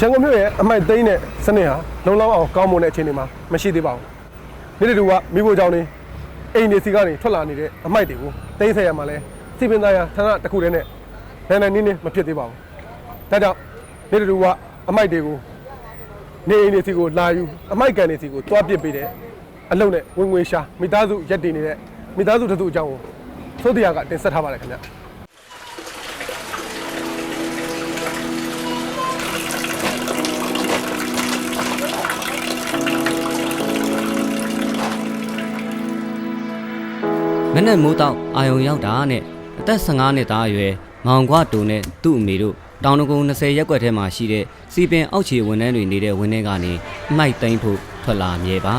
ရန်ကုန်မြို့ရဲ့အမိုက်သိမ်းတဲ့စနစ်ဟာလုံလောက်အောင်ကောင်းမွန်တဲ့အခြေအနေမှာမရှိသေးပါဘူးနေ့တူကမိဖို့ကြောင့်နေအိမ်နေစီကနေထွက်လာနေတဲ့အမိုက်တွေကိုသိမ်းဆဲရမှာလဲစီပင်သားရဌာနတစ်ခုတည်းနဲ့နိုင်နိုင်နင်းနင်းမဖြစ်သေးပါဘူးဒါကြောင့်နေ့တူကအမိုက်တွေကိုနေအိမ်နေစီကိုလာယူအမိုက်ကန်နေစီကိုတွားပစ်ပေးတဲ့အလုံနဲ့ဝင်ငွေရှာမိသားစုရက်တည်နေတဲ့မိသားစုတစ်စုအကြောင်းကိုသို့တရားကတင်ဆက်ထားပါတယ်ခင်ဗျာ မနဲ့မိုးတော့အာယုံရောက်တာနဲ့အသက်15နှစ်သားအရွယ်မောင်ခွတူနဲ့သူ့အမေတို့တောင်တကုံ20ရက်ွက်ထဲမှာရှိတဲ့စီပင်အောက်ခြေဝန်ထမ်းတွေနေတဲ့ဝင်းထဲကနေအမိုက်သိမ်းဖို့ထွက်လာမြဲပါ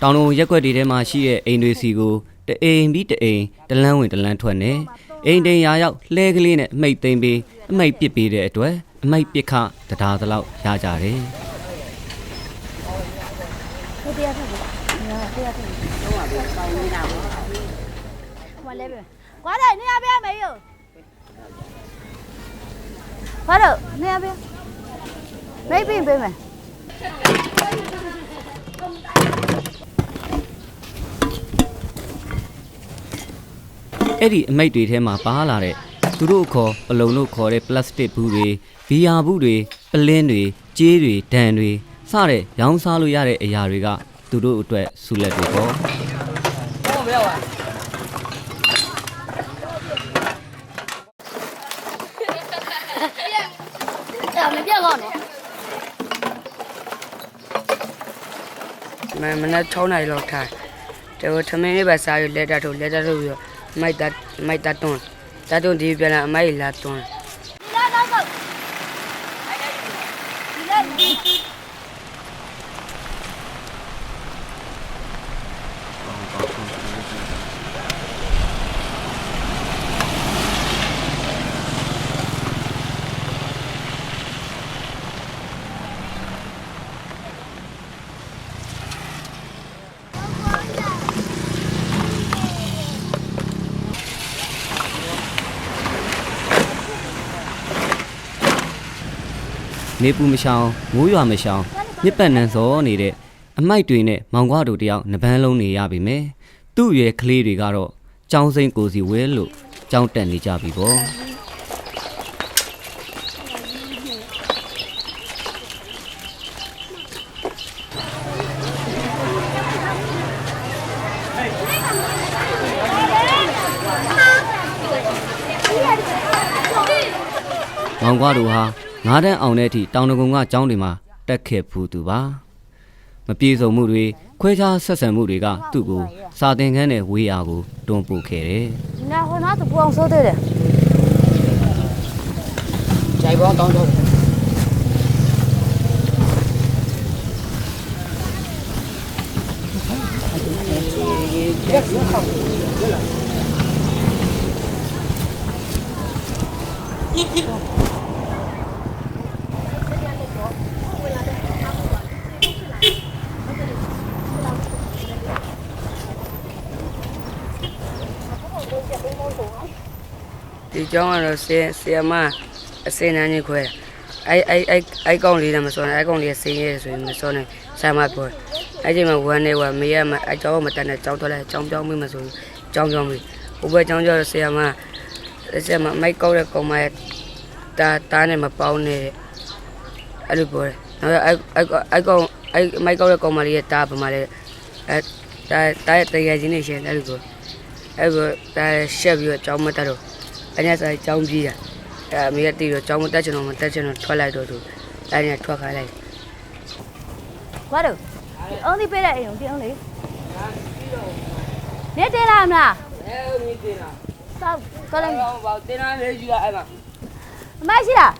တောင်တကုံရက်ွက်တွေထဲမှာရှိတဲ့အိမ်တွေစီကိုတအိမ်ပြီးတအိမ်တလန်းဝင်တလန်းထွက်နေအိမ်တိန်ရာရောက်လှဲကလေးနဲ့အမိတ်သိမ်းပြီးအမိတ်ပစ်ပေးတဲ့အတွက် အမိတ်ပစ်ခတရားသလောက်ရကြတယ်မလဲပဲကွာတယ်နေရပြမေးရောဘာလို့နေရပြမေးပြင်ပေးမယ်အဲ့ဒီအမိတ်တွေထဲမှာပါလာတဲ့ သူတို့ခေါ်ပလုံတို့ခေါ်တဲ့ပလတ်စတစ်ဘူးတွေဘီယာဘူးတွေပလင်းတွေကြေးတွေဒဏ်တွေစတဲ့ရောင်းစားလို့ရတဲ့အရာတွေကသူတို့အတွက်ဆုလက်တွေပေါ့အဲ့မပြတ်ကောင်းနော်မမနက်6နာရီလောက်ထားတယ်ဟိုထမင်းလေးပဲစားရလက်တထုတ်လက်တထုတ်ပြီးတော့မိုက်တမိုက်တတွန်းတတွန်း ဒီပြန်လာအမိုက်လာတွန်း ဒီလားတော့ကောဒီလား နေပူမရှောင်မိုးရွာမရှောင်မြစ်ပတ်နန်းစောနေတဲ့အမိုက်တွေနဲ့မောင်ခွတို့တယောက်နှပန်းလုံးနေရပြီမယ်သူ့ရဲ့ကလေးတွေကတော့ចောင်းစိမ့်ကိုစီဝဲလို့ចောင်းတက်နေကြပြီပေါ့မောင်ကွာတို့ဟာ ငါးတန်းအောင်တဲ့အထိတောင်တကုံကကျောင်းတွေမှာတက်ခဲ့ဖူးသူပါမပြေစုံမှုတွေခွဲခြားဆက်ဆံမှုတွေကသူ့ကိုစာသင်ခန်းနဲ့ဝေးရာကိုတွန်းပို့ခဲ့တယ်ဒီနာဟိုနာသူပူအောင်ဆိုးသေးတယ်ဂျိုင်ပေါင်းတောင်းတော့ဒီ ကျောင်းကတော့ဆရာဆရာမအစင်းနှန်းကြီးခွဲအဲအဲအဲအဲကောင်လေးနဲ့မစောနဲ့အဲကောင်လေးဆင်းရဲဆိုရင်မစောနဲ့ဆရာမပြောအဲချိန်မှာဝမ်းနေဝမေးရမအဲကျောင်းမတက်နဲ့ကျောင်းထွက်လိုက်ကျောင်းပြောင်းမိမဆိုကျောင်းပြောင်းမိဟိုဘက်ကျောင်းကျောင်းဆရာမဆရာမမိုက်ကောက်တဲ့ကောင်မတာတားနဲ့မပေါင်းနဲ့အဲ့လိုပြောတယ်နောက်အဲအဲအဲကောင်အဲမိုက်ကောက်တဲ့ကောင်မလေးရဲ့တားပမာလဲအဲတားတားရဲ့တရချင်းနေရှင်အဲ့လိုပြောအဲ့လိုတားရှက်ပြီးတော့ကျောင်းမတက်တော့ અહીંયા સાહેબ ચૌમ rồi મેરતી રહ્યો ચૌમ તચનો તચનો ઠોલાવ્યો હતો અહીંયા ông đi What? Only bit đi ông only. Nè thế làm là? Sao? Có lần. Vào tên ai lấy gì lại mà? Mai gì à?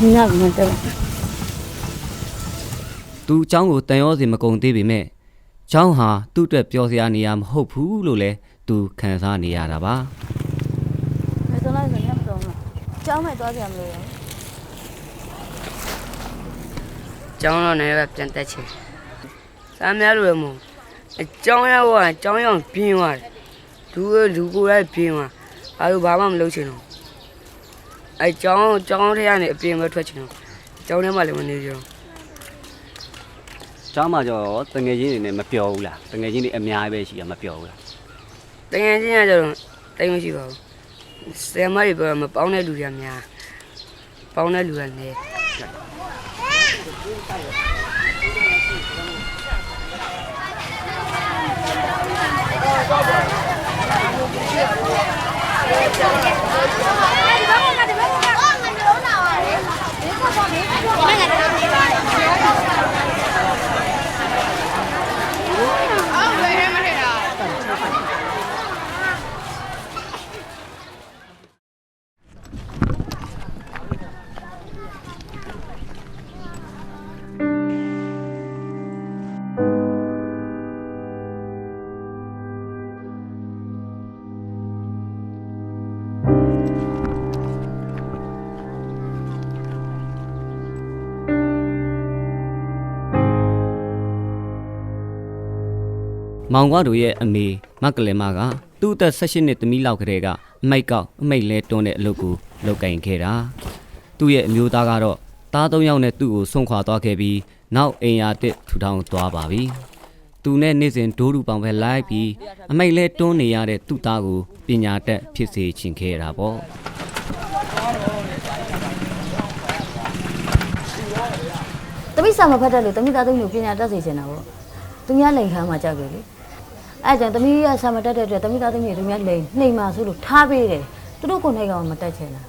Nhạc mà tôi. သူအเจ้าကိုတန်ရောစီမကုံသေးပေမဲ့เจ้าဟာသူ့အတွက်ပျော်စရာနေရာမဟုတ်ဘူးလို့လဲသူခံစားနေရတာပါ ဘယ်တော့လဲဆိုရင်မတော်ဘူးကျောင်းမဲ့သွားကြမလို့ ကျောင်းတော့လည်းပြန်တက်ချင်စားများလို့မဟုတ်အကျောင်းရောက်ကအကျောင်းရောက်ပြင်းသွားတယ်လူကလူကိုယ်လည်းပြင်းသွားအဲလိုဘာမှမလုပ်ချင်တော့အဲကျောင်းကျောင်းထဲကနေအပြင်ပဲထွက်ချင်တော့ကျောင်းထဲမှာလည်းမနေကြတော့ ကျောင်းမှာကျတော့တငယ်ချင်းတွေနဲ့မပျော်ဘူးလားတငယ်ချင်းတွေအများကြီးပဲရှိရမပျော်ဘူးလားတကယ်ချင်းကကျတော့တိတ်မရှိပါဘူးဆရာမတွေပြောမပေါင်းတဲ့လူတွေကများပေါင်းတဲ့လူကနည်း မောင်ကွားတို့ရဲ့အမေမက်ကလင်မကသူ့အသက်16နှစ်သမီးလောက်ကလေးကအမိတ်ကောက်အမိတ်လဲတွန်းတဲ့အလုပ်ကိုလုပ်ကင်ခဲ့တာသူ့ရဲ့အမျိုးသားကတော့သားသုံးယောက်နဲ့သူ့ကိုဆွန့်ခွာသွားခဲ့ပြီးနောက်အိမ်ယာတစ်ထူထောင်သွားပါပြီသူနဲ့နေ့စဉ်ဒိုးရူပောင်ပဲလိုက်ပြီးအမိတ်လဲတွန်းနေရတဲ့သူ့သားကိုပညာတတ်ဖြစ်စေချင်ခဲ့တာပေါ့တမိစာမဖတ်တတ်လို့တမိသားသမီးကိုပညာတတ်စေချင်တာပေါ့သူများလိန်ခမ်းမှာကြောက်တယ်လေ အဲကြောင့်တမိကစာမတတ်တဲ့အတွက်တမိသားသမီးကိုသူများလိန်နှိမ်မှာဆိုလို့ထားပေးတယ်သူတို့ကိုယ်နိုင်ကောင်မတတ်ချင်တာ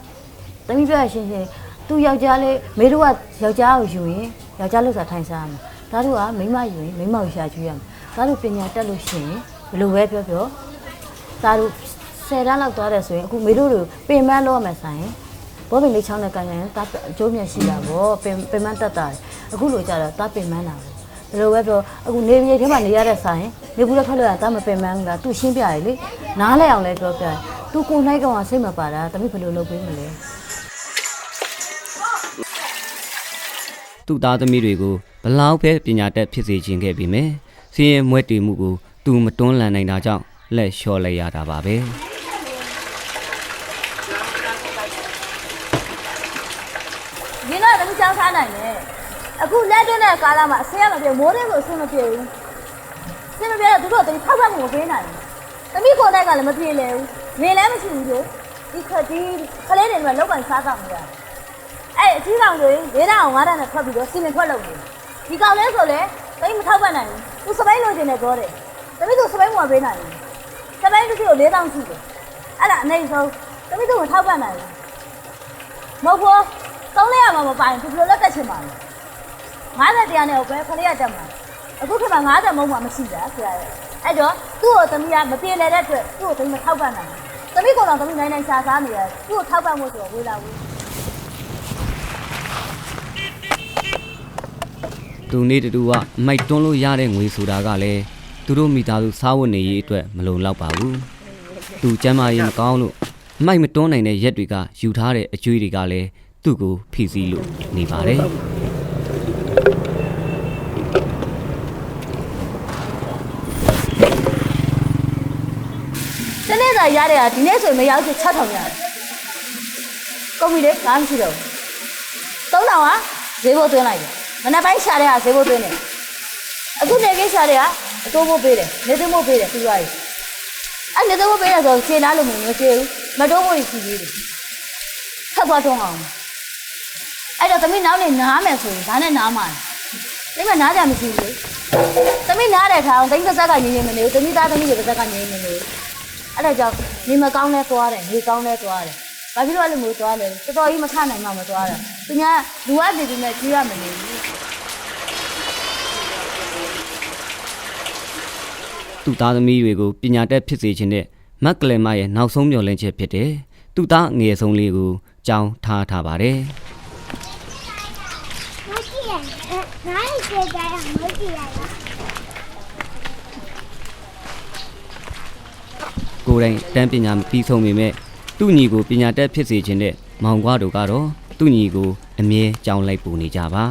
တမိပြောရရှင်းရှင်းသူယောက်ျားလေးမေတို့ကယောက်ျားကိုယူရင်ယောက်ျားလို့ဆိုတာထိုင်စားရမှာဒါတို့ကမိန်းမယူရင်မိန်းမကိုရှာကျွေးရမှာဒါတို့ပညာတတ်လို့ရှိရင်ဘယ်လိုပဲပြောပြောဒါတို့ဆယ်တန်းလောက်သွားတယ်ဆိုရင်အခုမေတို့တို့ပင်ပန်းလို့ရမယ်ဆိုင်ဘောပင်လေးချောင်းနဲ့ကန်ရင်တာအကျိုးမြတ်ရှိတာဗောပင်ပင်မတက်တာတယ်အခုလိုကြတော့တာပင်မတာပဲ ဘယ်လိုပဲပြောအခုနေပြည်ထဲမှာနေရတဲ့ဆိုင်နေဘူးလည်းထွက်လို့ရတာမပင်မန်းဘူးလားသူရှင်းပြရလေနားလဲအောင်လဲပြောပြတယ်သူကိုနိုင်ကောင်ကစိတ်မပါတာတမိဘယ်လိုလုပ်ပေးမလဲသူ့သားသမီးတွေကိုဘလောက်ပဲပညာတတ်ဖြစ်စေခြင်းခဲ့ပြီးမြဲစီးရင်မွဲတည်မှုကိုသူမတွန်းလှန်နိုင်တာကြောင့်လက်လျှော့လိုက်ရတာပါပဲရင်းတော့တမိချောင်းထားနိုင်တယ် အခုလက်တွင်းတဲ့ကာလမှာအဆင်ရမပြေမိုးတဲ့ကိုအဆင်မပြေဘူးအဆင်မပြေတော့သူတို့တမိဖောက်ဖက်မှုမပေးနိုင်ဘူးတမိကိုနိုင်ကလည်းမပြေလေဘူးနေလည်းမရှိဘူးလေဒီခဒီခလေးတွေကလောက်ကန်စားတော့မရအဲ့အကြီးကောင်တွေ၄တောင်၅တောင်နဲ့ထွက်ပြီးတော့စီမံထွက်လုပ်နေဒီကောင်လဲဆိုလဲတိတ်မထောက်ပံ့နိုင်ဘူးသူစပိုင်းလိုချင်တယ်ပြောတယ်တမိတို့စပိုင်းမပေးနိုင်ဘူးစပိုင်းတစ်ခုကို၄တောင်ရှိတယ်အဲ့ဒါအနေဆုံးတမိတို့မထောက်ပံ့နိုင်ဘူးမဟုတ်ဘူးသုံးလေးရမှာမပိုင်ဘူးဘယ်လိုလက်တက်ချင်ပါလဲ 90တရားနဲ့ပဲခလေးရတက်မှာအခုခေတ်မှာ90မုံမှမရှိတာဆရာရဲ့အဲ့တော့သူ့ကိုသမီးကမပြေလည်တဲ့အတွက်သူ့ကိုသမီးမထောက်ပံ့နိုင်ဘူးသမီးကတော့သမီးနိုင်နိုင်ရှာစားနေရတယ်သူ့ကိုထောက်ပံ့ဖို့ဆိုတော့ဝေးလာဘူးသူနေတူကအမိုက်တွန်းလို့ရတဲ့ငွေဆိုတာကလည်းသူတို့မိသားစုစားဝတ်နေရေးအတွက်မလုံလောက်ပါဘူးသူကျမ်းမာရေးမကောင်းလို့အမိုက်မတွန်းနိုင်တဲ့ရက်တွေကယူထားတဲ့အကျွေးတွေကလည်းသူ့ကိုဖိစီးလို့နေပါတယ် တနေ့သာရတဲ့ဟာဒီနေ့ဆိုရင်မရောက်ချင်6000ရတယ်ကုမ္ပဏီလေးဘာမှမရှိတော့ဘူး3000ကဈေးဘိုးသွင်းလိုက်တယ်မနေ့ပိုင်းရှာတဲ့ဟာဈေးဘိုးသွင်းတယ်အခုနေကိရှာတဲ့ဟာအတိုးဘိုးပေးတယ်နေသိမ်းဘိုးပေးတယ်ပြီးသွားပြီအဲ့နေသိမ်းဘိုးပေးတယ်ဆိုခြေလားလို့မမျိုးကျေဘူးမတိုးဘိုးကြီးရှိသေးတယ်ထပ်သွားတွန်းအောင်အဲ့တော့သမီးနောက်နေနားမယ်ဆိုရင်ဒါနဲ့နားမှာတယ်ဒီမှာနားကြမရှိဘူးလေသမီးနားတယ်ထားအောင်တိတ်ကဆက်ကငြင်းငြင်းမနေဘူးသမီးသားသမီးတွေပါဇက်ကငြင်းငြင်းနေဘူး အဲ့ဒါကြောင့်နေမကောင်းလဲသွားတယ်နေကောင်းလဲသွားတယ်ဘာဖြစ်လို့အဲ့လိုမျိုးသွားလဲတော်တော်ကြီးမခနိုင်မှမသွားတာသူများလူအပ်နေပြီမဲ့ကြီးရမနေဘူးသူ့သားသမီးတွေကိုပညာတတ်ဖြစ်စေခြင်းနဲ့မက်ကလင်မရဲ့နောက်ဆုံးမျှော်လင့်ချက်ဖြစ်တယ်သူ့သားအငယ်ဆုံးလေးကိုကြောင်းထားထားပါတယ်မကြည့်ရနားရကြကြရမကြည့်ရလား ကိုယ်တိုင်တန်းပညာမပြီးဆုံးပေမဲ့သူ့ညီကိုပညာတတ်ဖြစ်စေခြင်းတဲ့မောင်ကွားတို့ကတော့သူ့ညီကိုအမြဲကြောင်းလိုက်ပူနေကြပါ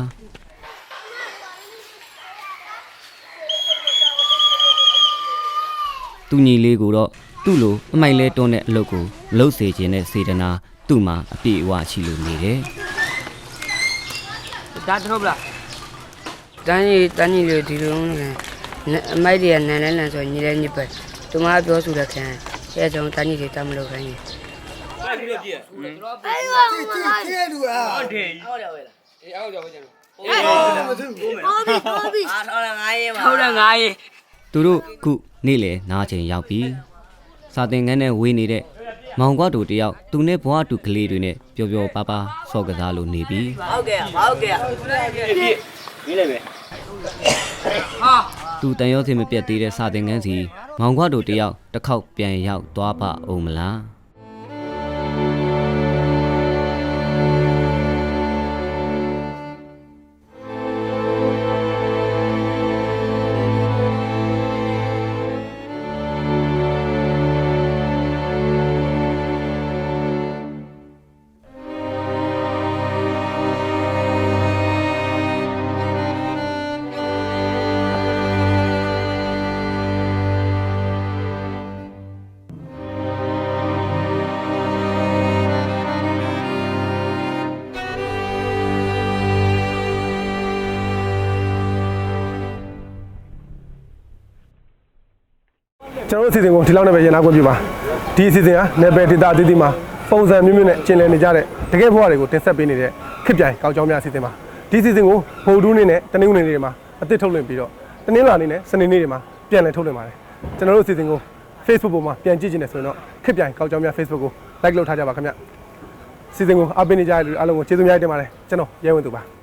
သူ့ညီလေးကိုတော့သူ့လိုအမိုက်လဲတွန်းတဲ့အလုပ်ကိုလှုပ်စေခြင်းနဲ့စေတနာသူ့မှာအပြည့်အဝရှိလို့နေတယ်။ဒါတော့ဗလား။တန်းကြီးတန်းကြီးတွေဒီလိုနေအမိုက်တွေကနန်လဲနန်ဆိုညီလဲညီပဲ။ သူမပြောဆိုတဲ့ခံအဲကြောင့်တန်းကြီးတွေတမ်းမလို့ခိုင်းနေဟုတ်တယ်ငါရေးသူတို့ခုနေ့လေနားချိန်ရောက်ပြီစာသင်ခန်းနဲ့ဝေးနေတဲ့မောင်ကွားတို့တယောက်သူနဲ့ဘွားတူကလေးတွေနဲ့ပျော်ပျော်ပါပါဆော့ကစားလို့နေပြီဟုတ်ကဲ့ဟုတ်ကဲ့သူတန်ရောစင်မပြတ်သေးတဲ့စာသင်ခန်းစီ မောင်ကွားတို့တယောက်တစ်ခေါက်ပြန်ရောက်သွားပါအောင်မလား ကျွန်တော်တို့အစီအစဉ်ကိုဒီလောက်နဲ့ပဲရန်နာခွင့်ပြုပါဒီအစီအစဉ်ဟာနယ်ပယ်ဒေတာအသီးသီးမှာပုံစံမျိုးမျိုးနဲ့ကျင်လည်နေကြတဲ့တကယ်ဘဝတွေကိုတင်ဆက်ပေးနေတဲ့ခစ်ပြိုင်ကောက်ကြောင်းများအစီအစဉ်ပါဒီအစီအစဉ်ကိုဗုဒ္ဓနေ့နဲ့တနင်္ဂနွေနေ့တွေမှာအသစ်ထုတ်လွှင့်ပြီးတော့တနင်္လာနေ့နဲ့စနေနေ့တွေမှာပြန်လည်ထုတ်လွှင့်ပါတယ်ကျွန်တော်တို့အစီအစဉ်ကို Facebook ပေါ်မှာပြန်ကြည့်ချင်တယ်ဆိုရင်တော့ခစ်ပြိုင်ကောက်ကြောင်းများ Facebook ကို like လုပ်ထားကြပါခင်ဗျအစီအစဉ်ကိုအားပေးနေကြတဲ့လူအားလုံးကိုကျေးဇူးများတင်ပါတယ်ကျွန်တော်ရဲဝင်သူပါ